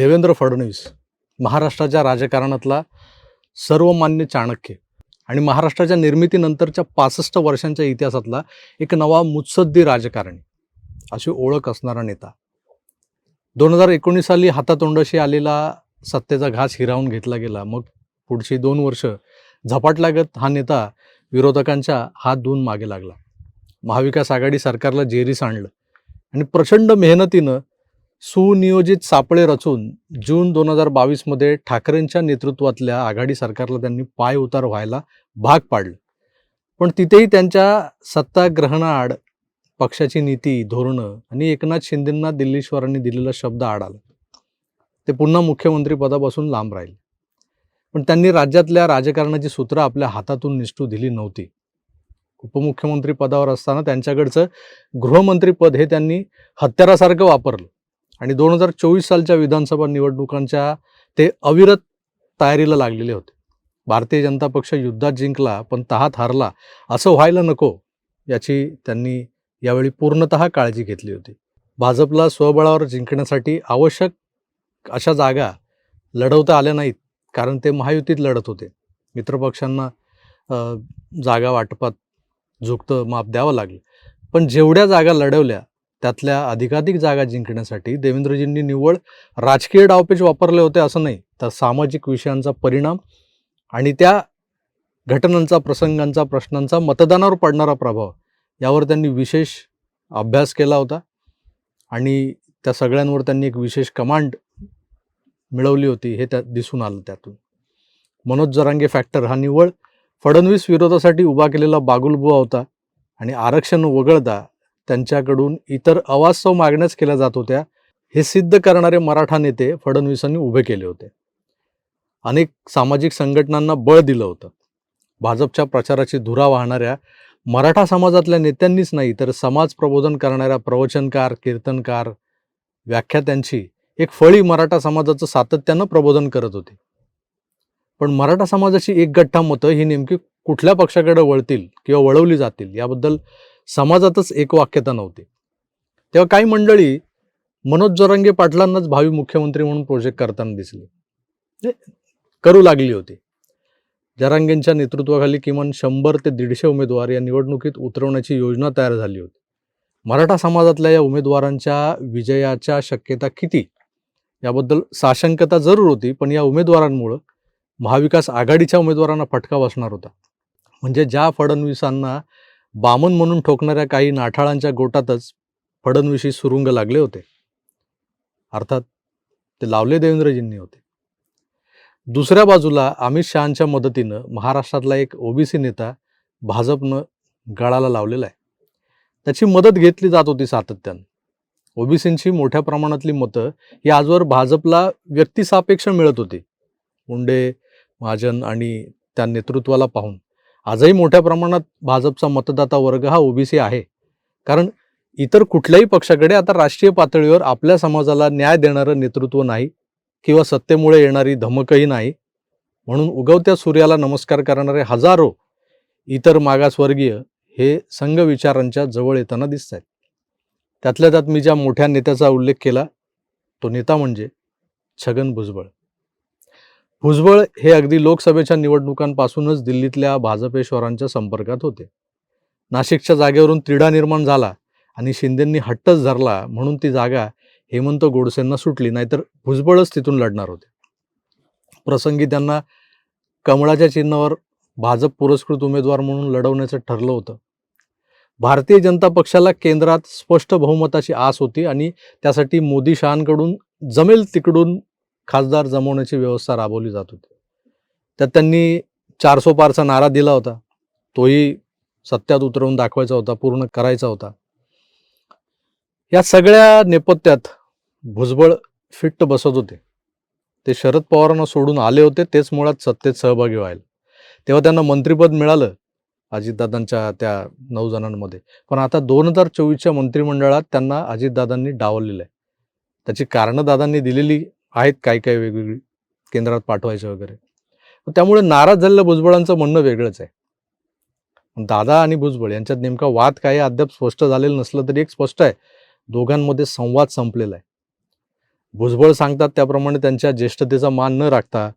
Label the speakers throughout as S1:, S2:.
S1: देवेंद्र फडणवीस महाराष्ट्राच्या राजकारणातला सर्वमान्य चाणक्य आणि महाराष्ट्राच्या निर्मितीनंतरच्या पासष्ट वर्षांच्या इतिहासातला एक नवा मुत्सद्दी राजकारणी अशी ओळख असणारा नेता. दोन हजार एकोणीस साली हातातोंडाशी आलेला सत्तेचा घास हिरावून घेतला गेला. मग पुढची दोन वर्ष झपाटलागत हा नेता विरोधकांच्या हात धुवून मागे लागला. महाविकास आघाडी सरकारला जेरीस आणलं आणि प्रचंड मेहनतीनं सुनियोजित सापळे रचून जून दोन हजार बावीसमध्ये ठाकरेंच्या नेतृत्वातल्या आघाडी सरकारला त्यांनी पाय उतार व्हायला भाग पाडलं. पण तिथेही त्यांच्या सत्ताग्रहणाआड पक्षाची नीती धोरणं आणि एकनाथ शिंदेंना दिल्लीश्वरांनी दिलेला शब्द आड आला. ते पुन्हा मुख्यमंत्रीपदापासून लांब राहिले. पण त्यांनी राज्यातल्या राजकारणाची सूत्रं आपल्या हातातून निष्ठू दिली नव्हती. उपमुख्यमंत्री पदावर असताना त्यांच्याकडचं गृहमंत्रीपद हे त्यांनी हत्यारासारखं वापरलं. आणि दोन हजार चोवीस सालच्या विधानसभा निवडणुकांच्या ते अविरत तयारीला लागलेले होते. भारतीय जनता पक्ष युद्धात जिंकला पण तहात हारला. असं व्हायला नको याची त्यांनी यावेळी पूर्णतः काळजी घेतली होती. भाजपला स्वबळावर जिंकण्यासाठी आवश्यक अशा जागा लढवता आल्या नाहीत कारण ते महायुतीत लढत होते. मित्रपक्षांना जागा वाटपात झुकतं माप द्यावं लागलं. पण जेवढ्या जागा लढवल्या त्यातल्या अधिकाधिक जागा जिंकण्यासाठी देवेंद्रजींनी निव्वळ राजकीय डावपेच वापरले होते असं नाही तर सामाजिक विषयांचा परिणाम आणि त्या घटनांचा प्रसंगांचा प्रश्नांचा मतदानावर पडणारा प्रभाव यावर त्यांनी विशेष अभ्यास केला होता आणि त्या सगळ्यांवर त्यांनी एक विशेष कमांड मिळवली होती हे त्या दिसून आलं त्यातून. मनोज जरांगे फॅक्टर हा निव्वळ फडणवीस विरोधासाठी उभा केलेला बागुलबुवा होता आणि आरक्षण वगळता त्यांच्याकडून इतर अवास्तव मागण्याच केल्या जात होत्या हे सिद्ध करणारे मराठा नेते फडणवीसांनी उभे केले होते. अनेक सामाजिक संघटनांना बळ दिलं होतं. भाजपच्या प्रचाराची धुरा वाहणाऱ्या मराठा समाजातल्या नेत्यांनीच नाही तर समाज प्रबोधन करणाऱ्या प्रवचनकार कीर्तनकार व्याख्यात्यांची एक फळी मराठा समाजाचं सातत्यानं प्रबोधन करत होती. पण मराठा समाजाची एक गठ्ठा मतं ही नेमकी कुठल्या पक्षाकडे वळतील किंवा वळवली जातील याबद्दल समाजातच एक वाक्यता नव्हती. तेव्हा काही मंडळी मनोज जोरंगे पाटलांनाच भावी मुख्यमंत्री म्हणून प्रोजेक्ट करताना दिसले. करू लागली होती. जरांगेंच्या नेतृत्वाखाली किमान शंभर ते दीडशे उमेदवार या निवडणुकीत उतरवण्याची योजना तयार झाली होती. मराठा समाजातल्या या उमेदवारांच्या विजयाच्या शक्यता किती? याबद्दल साशंकता जरूर होती पण या उमेदवारांमुळं महाविकास आघाडीच्या उमेदवारांना फटका बसणार होता. म्हणजे ज्या फडणवीसांना बामन म्हणून ठोकणाऱ्या काही नाठाळांच्या गोटातच फडणविषयी सुरुंग लागले होते. अर्थात ते लावले देवेंद्रजींनी होते. दुसऱ्या बाजूला अमित शहांच्या मदतीनं महाराष्ट्रातला एक ओबीसी नेता भाजपनं गळाला लावलेला आहे. त्याची मदत घेतली जात होती सातत्यानं. ओबीसींची मोठ्या प्रमाणातली मतं ही आजवर भाजपला व्यक्तिसापेक्ष मिळत होती. मुंडे महाजन आणि त्या नेतृत्वाला पाहून. आजही मोठ्या प्रमाणात भाजपचा मतदाता वर्ग हा ओबीसी आहे. कारण इतर कुठल्याही पक्षाकडे आता राष्ट्रीय पातळीवर आपल्या समाजाला न्याय देणारं नेतृत्व नाही किंवा सत्तेमुळे येणारी धमकही नाही. म्हणून उगवत्या सूर्याला नमस्कार करणारे हजारो इतर मागासवर्गीय हे संघ विचारांच्या जवळ येताना दिसत आहेत त्यातल्या त्यात मी ज्या मोठ्या नेत्याचा उल्लेख केला तो नेता म्हणजे छगन भुजबळ. भुजबळ हे अगदी लोकसभेच्या निवडणुकांपासूनच दिल्लीतल्या भाजपेश्वरांच्या संपर्कात होते. नाशिकच्या जागेवरून तिढा निर्माण झाला आणि शिंदेंनी हट्टच धरला म्हणून ती जागा हेमंत गोडसेंना सुटली नाहीतर भुजबळच तिथून लढणार होते. प्रसंगी त्यांना कमळाच्या चिन्हावर भाजप पुरस्कृत उमेदवार म्हणून लढवण्याचं ठरलं होतं. भारतीय जनता पक्षाला केंद्रात स्पष्ट बहुमताची आस होती आणि त्यासाठी मोदी शहांकडून जमेल तिकडून खासदार जमवण्याची व्यवस्था राबवली जात होती. त्यात त्यांनी चारसो पारचा नारा दिला होता. तोही सत्यात उतरवून दाखवायचा होता पूर्ण करायचा होता. या सगळ्या नेपथ्यात भुजबळ फिट्ट बसत होते. ते शरद पवारांना सोडून आले होते तेच मुळात सत्तेत सहभागी व्हायला. तेव्हा त्यांना मंत्रिपद मिळालं अजितदादांच्या त्या नऊ जणांमध्ये. पण आता दोन हजार चोवीसच्या मंत्रिमंडळात त्यांना अजितदादांनी डावललेलं आहे. त्याची कारणं दादांनी दिलेली आहेत काही काही वेगवेगळी केंद्रात पाठवायचे वगैरे. त्यामुळे नाराज झालेल्या भुजबळांचं म्हणणं वेगळंच आहे. दादा आणि भुजबळ यांच्यात नेमका वाद काय अद्याप स्पष्ट झालेलं नसलं तरी एक स्पष्ट आहे. दोघांमध्ये संवाद संपलेला आहे. भुजबळ सांगतात त्याप्रमाणे त्यांच्या ज्येष्ठतेचा मान न राखता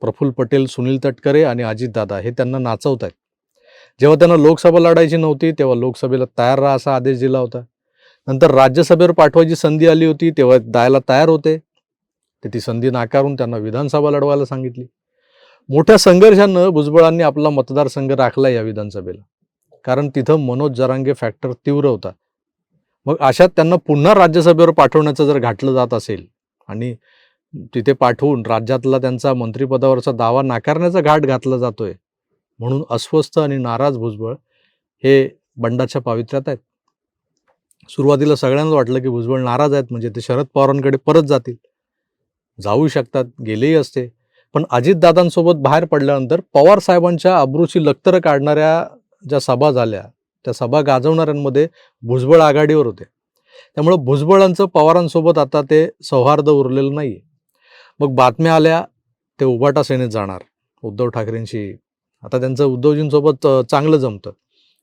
S1: प्रफुल्ल पटेल सुनील तटकरे आणि अजितदादा हे त्यांना नाचवत आहेत. जेव्हा त्यांना लोकसभा लढायची नव्हती तेव्हा लोकसभेला तयार राहा असा आदेश दिला होता. नंतर राज्यसभेवर पाठवायची संधी आली होती तेव्हा द्यायला तयार होते. ते ती संधी नाकारून त्यांना विधानसभा लढवायला सांगितली. मोठ्या संघर्षानं भुजबळांनी आपला मतदारसंघ राखला या विधानसभेला. कारण तिथं मनोज जरांगे फॅक्टर तीव्र होता. मग अशात त्यांना पुन्हा राज्यसभेवर पाठवण्याचं जर घातलं जात असेल आणि तिथे पाठवून राज्यातला त्यांचा मंत्रिपदावरचा दावा नाकारण्याचा घाट घातला जातोय म्हणून अस्वस्थ आणि नाराज भुजबळ हे बंडाच्या पावित्र्यात आहेत. सुरुवातीला सगळ्यांना वाटलं की भुजबळ नाराज आहेत म्हणजे ते शरद पवारांकडे परत जातील. जाऊ शकतात गेलेही असते. पण अजितदादांसोबत बाहेर पडल्यानंतर पवार साहेबांच्या अब्रूची लक्तरं काढणाऱ्या ज्या सभा झाल्या त्या सभा गाजवणाऱ्यांमध्ये भुजबळ आघाडीवर होते. त्यामुळं भुजबळांचं पवारांसोबत आता ते सौहार्द उरलेलं नाही मग बातम्या आल्या ते उभाटा सेनेत जाणार. उद्धव ठाकरेंशी. आता त्यांचं उद्धवजींसोबत चांगलं जमतं.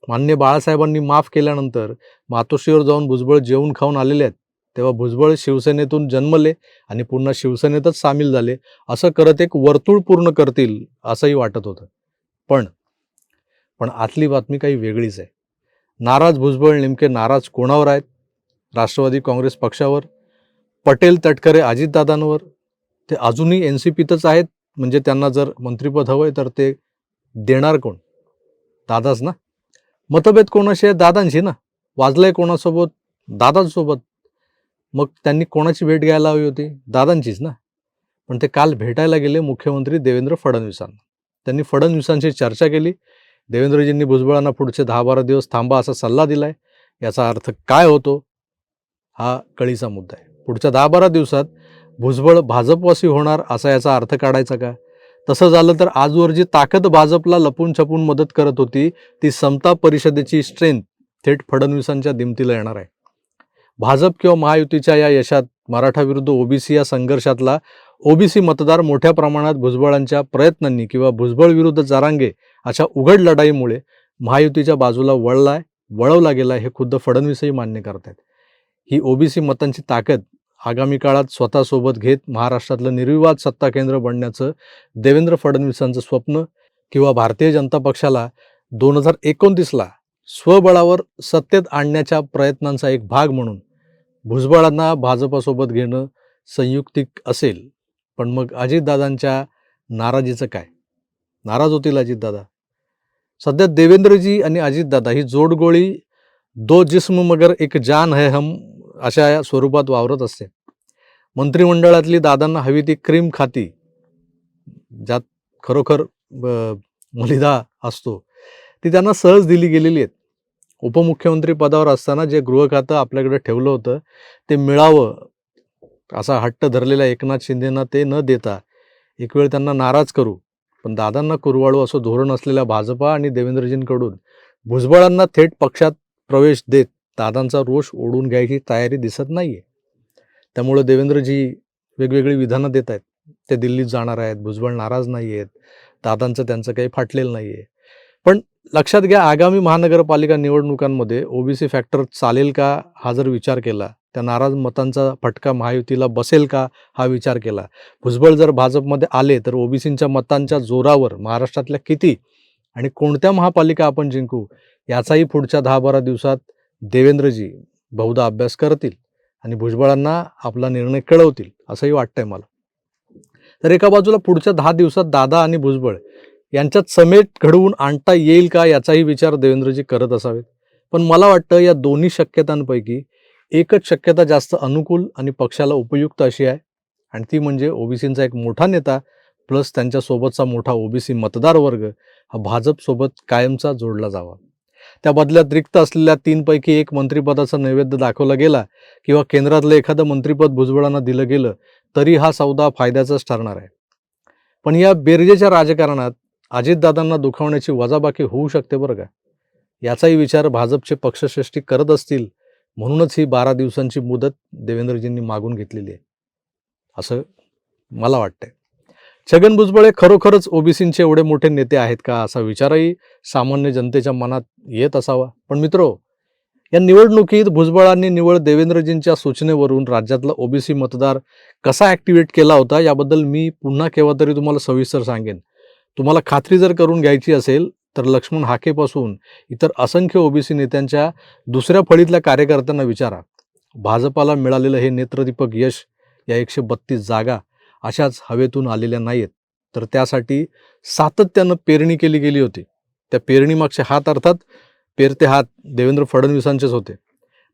S1: मान्य बाळासाहेबांनी माफ केल्यानंतर मातोश्रीवर जाऊन भुजबळ जेवून खाऊन आलेले आहेत. तेव्हा भुजबळ शिवसेनेतून जन्मले आणि पुन्हा शिवसेनेतच सामील झाले. असं करत एक वर्तुळ पूर्ण करतील असंही वाटत होतं. पण पण आतली बातमी काही वेगळीच आहे. नाराज भुजबळ नेमके नाराज कोणावर आहेत? राष्ट्रवादी काँग्रेस पक्षावर? पटेल तटकरे अजितदादांवर? ते अजूनही एन सी पीतच आहेत? म्हणजे त्यांना जर मंत्रिपद हवं आहे तर ते देणार कोण? दादाच ना? मतभेद कोणाशी आहे दादांशी ना? वाजलंय कोणासोबत? दादांसोबत? मग त्यांनी कोणाची भेट घ्यायला हवी होती? दादांचीच ना? पण ते काल भेटायला गेले मुख्यमंत्री देवेंद्र फडणवीसांना. त्यांनी फडणवीसांशी चर्चा केली. देवेंद्रजींनी भुजबळांना पुढचे दहा बारा दिवस थांबा असा सल्ला दिलाय. याचा अर्थ काय होतो? हा कळीचा मुद्दा आहे. पुढच्या दहा बारा दिवसात भुजबळ भाजपवासी होणार असा याचा अर्थ काढायचा का? तसं झालं तर आजवर जी ताकद भाजपला लपून छपून मदत करत होती ती समता परिषदेची स्ट्रेंथ थेट फडणवीसांच्या दिमतीला येणार आहे. भाजप किंवा महायुतीच्या या यशात मराठा विरुद्ध ओबीसी या संघर्षातला ओबीसी मतदार मोठ्या प्रमाणात भुजबळांच्या प्रयत्नांनी किंवा भुजबळ विरुद्ध जारांगे अशा उघड लढाईमुळे महायुतीच्या बाजूला वळलाय वळवला गेला हे खुद्द फडणवीसही मान्य करतायत. ही ओबीसी मतांची ताकद आगामी काळात स्वतःसोबत घेत महाराष्ट्रातलं निर्विवाद सत्ता केंद्र बनण्याचं देवेंद्र फडणवीसांचं स्वप्न किंवा भारतीय जनता पक्षाला दोन हजार एकोणतीसला स्वबळावर सत्तेत आणण्याच्या प्रयत्नांचा एक भाग म्हणून भुजबळांना भाजपासोबत घेणं संयुक्तिक असेल पण मग अजितदादांच्या नाराजीचं काय? नाराज होतील अजितदादा? सध्या देवेंद्रजी आणि अजितदादा ही जोडगोळी दो जिस्म मगर एक जान है हम अशा या स्वरूपात वावरत असते. मंत्रिमंडळातली दादांना हवी ती क्रीम खाती ज्यात खरोखर ब- मलिदा असतो. ती त्यांना सहज दिली गेलेली आहेत. उपमुख्यमंत्री पदावर असताना जे गृह खातं आपल्याकडे ठेवलं होतं ते मिळावं असा हट्ट धरलेल्या एकनाथ शिंदेना ते न देता एक वेळ त्यांना नाराज करू पण दादांना कुरवाळू असं धोरण असलेल्या भाजपा आणि देवेंद्रजींकडून भुजबळांना थेट पक्षात प्रवेश देत दादांचा रोष ओढून घ्यायची तयारी दिसत नाही आहे त्यामुळं देवेंद्रजी वेगवेगळी विधानं देत आहेत. ते दिल्लीत जाणार आहेत भुजबळ नाराज नाही आहेत दादांचं त्यांचं काही फाटलेलं नाही आहे पण लक्षात घ्या आगामी महानगरपालिका निवडणुकांमध्ये ओबीसी फॅक्टर चालेल का हा जर विचार केला त्या नाराज मतांचा फटका महायुतीला बसेल का हा विचार केला? भुजबळ जर भाजपमध्ये आले तर ओबीसींच्या मतांच्या जोरावर महाराष्ट्रातल्या किती आणि कोणत्या महापालिका आपण जिंकू? याचाही पुढच्या दहा बारा दिवसात देवेंद्रजी बहुधा अभ्यास करतील आणि भुजबळांना आपला निर्णय कळवतील असंही वाटतंय मला. तर एका बाजूला पुढच्या दहा दिवसात दादा आणि भुजबळ यांच्यात समेट घडवून आणता येईल का याचाही विचार देवेंद्रजी करत असावेत. पण मला वाटतं या दोन्ही शक्यतांपैकी एकच शक्यता जास्त अनुकूल आणि पक्षाला उपयुक्त अशी आहे. आणि ती म्हणजे ओबीसींचा एक मोठा नेता प्लस त्यांच्यासोबतचा मोठा ओबीसी मतदार वर्ग हा भाजपसोबत कायमचा जोडला जावा. त्या बदल्यात रिक्त असलेल्या तीनपैकी एक मंत्रिपदाचा नैवेद्य दाखवला गेला किंवा केंद्रातलं एखादं मंत्रिपद भुजबळांना दिलं गेलं तरी हा सौदा फायद्याचाच ठरणार आहे. पण या बेरजेच्या राजकारणात अजितदादांना दुखावण्याची वजाबाकी होऊ शकते बरं का? याचाही विचार भाजपचे पक्षश्रेष्ठी करत असतील म्हणूनच ही बारा दिवसांची मुदत देवेंद्रजींनी मागून घेतलेली आहे. असं मला वाटतंय. छगन भुजबळ हे खरोखरच ओबीसींचे एवढे मोठे नेते आहेत का असा विचारही सामान्य जनतेच्या मनात येत असावा. पण मित्रो या निवडणुकीत भुजबळांनी निवड देवेंद्रजींच्या सूचनेवरून राज्यातला ओबीसी मतदार कसा ॲक्टिवेट केला होता याबद्दल मी पुन्हा केव्हा तरी तुम्हाला सविस्तर सांगेन. तुम्हाला खात्री जर करून घ्यायची असेल तर लक्ष्मण हाकेपासून इतर असंख्य ओबीसी नेत्यांच्या दुसऱ्या फळीतल्या कार्यकर्त्यांना विचारा. भाजपाला मिळालेलं हे नेत्रदीपक यश या एकशे बत्तीस जागा अशाच हवेतून आलेल्या नाहीत. तर त्यासाठी सातत्यानं पेरणी केली गेली होती. त्या पेरणीमागचे हात अर्थात पेरते हात देवेंद्र फडणवीसांचेच होते.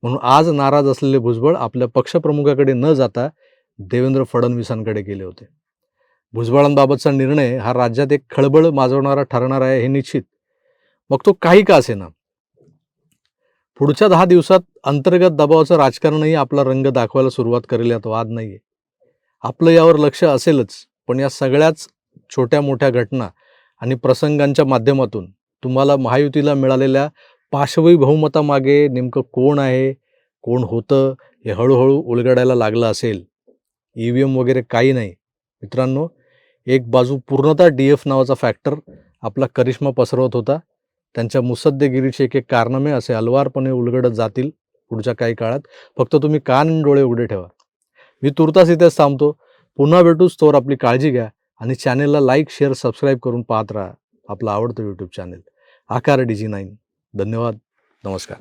S1: म्हणून आज नाराज असलेले भुजबळ आपल्या पक्षप्रमुखाकडे न जाता देवेंद्र फडणवीसांकडे गेले होते. भुजबळांबाबतचा निर्णय हा राज्यात एक खळबळ माजवणारा ठरणार आहे हे निश्चित. मग तो काही का असेना? पुढच्या दहा दिवसात अंतर्गत दबावाचं राजकारणही आपला रंग दाखवायला सुरुवात करेल यात वाद नाहीये. आपलं यावर लक्ष असेलच पण या सगळ्याच छोट्या मोठ्या घटना आणि प्रसंगांच्या माध्यमातून तुम्हाला महायुतीला मिळालेल्या पाशवी बहुमतामागे नेमकं कोण आहे कोण होतं हे हळूहळू उलगडायला लागलं असेल. ई व्ही एम वगैरे काही नाही. मित्रांनो एक बाजू पूर्णतः डी एफ नावाचा फॅक्टर आपला करिश्मा पसरवत होता. त्यांच्या मुसद्देगिरीचे एक एक कारनामे असे अलवारपणे उलगडत जातील पुढच्या काही काळात. फक्त तुम्ही कान डोळे उघडे ठेवा. मी तुर्तास इथेच थांबतो. पुन्हा भेटूच तोवर आपली काळजी घ्या आणि चॅनेलला लाईक शेअर सबस्क्राईब करून पाहत राहा आपलं आवडतं YouTube channel Aakar D G nine धन्यवाद. नमस्कार.